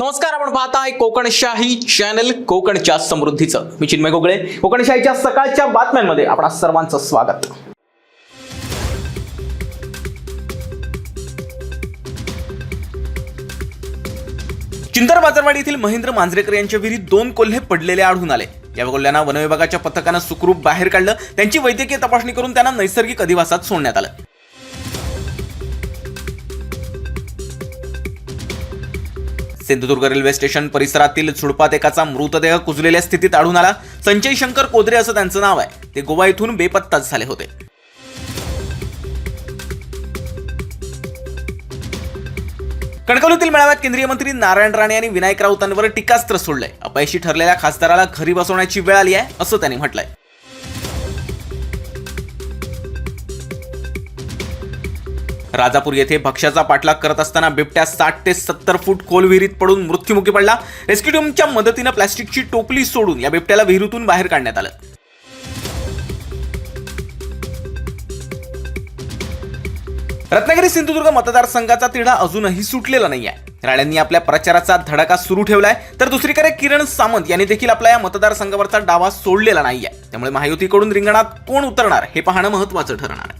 नमस्कार आपण पाहताय कोकणशाही चॅनल कोकणच्या समृद्धीचं. मी चिन्मय गोगळे. कोकणशाहीच्या सकाळच्या बातम्यांमध्ये आपणा सर्वांचं स्वागत. चिंतर बाजारवाडी येथील महेंद्र मांजरेकर यांच्या विहिरीत दोन कोल्हे पडलेले आढळून आले. या कोल्ह्यांना वनविभागाच्या पथकानं सुखरूप बाहेर काढलं. त्यांची वैद्यकीय तपासणी करून त्यांना नैसर्गिक अधिवासात सोडण्यात आलं. सिंधुदुर्ग रेल्वे स्टेशन परिसरातील झुडपात एकाचा मृतदेह कुजलेल्या स्थितीत आढळून आला. संजय शंकर कोदरे असं त्यांचं नाव आहे. ते गोवा इथून बेपत्ताच झाले होते. कणकवलीतील मेळाव्यात केंद्रीय मंत्री नारायण राणे यांनी विनायक राऊतांवर टीकास्त्र सोडलंय. अपयशी ठरलेल्या खासदाराला घरी बसवण्याची वेळ आली आहे असं त्यांनी म्हटलंय. राजापूर येथे भक्ष्याचा पाठलाग करत असताना बिबट्या साठ ते सत्तर फूट खोल विहिरीत पडून मृत्युमुखी पडला. रेस्क्यू टीमच्या मदतीनं प्लॅस्टिकची टोपली सोडून या बिबट्याला विहिरीतून बाहेर काढण्यात आलं. रत्नागिरी सिंधुदुर्ग मतदारसंघाचा तिढा अजूनही सुटलेला नाही आहे राण्यांनी आपल्या प्रचाराचा धडाका सुरू ठेवलाय. तर दुसरीकडे किरण सामंत यांनी देखील आपल्या या मतदारसंघावरचा डावा सोडलेला नाहीये. त्यामुळे महायुतीकडून रिंगणात कोण उतरणार हे पाहणं महत्वाचं ठरणार आहे.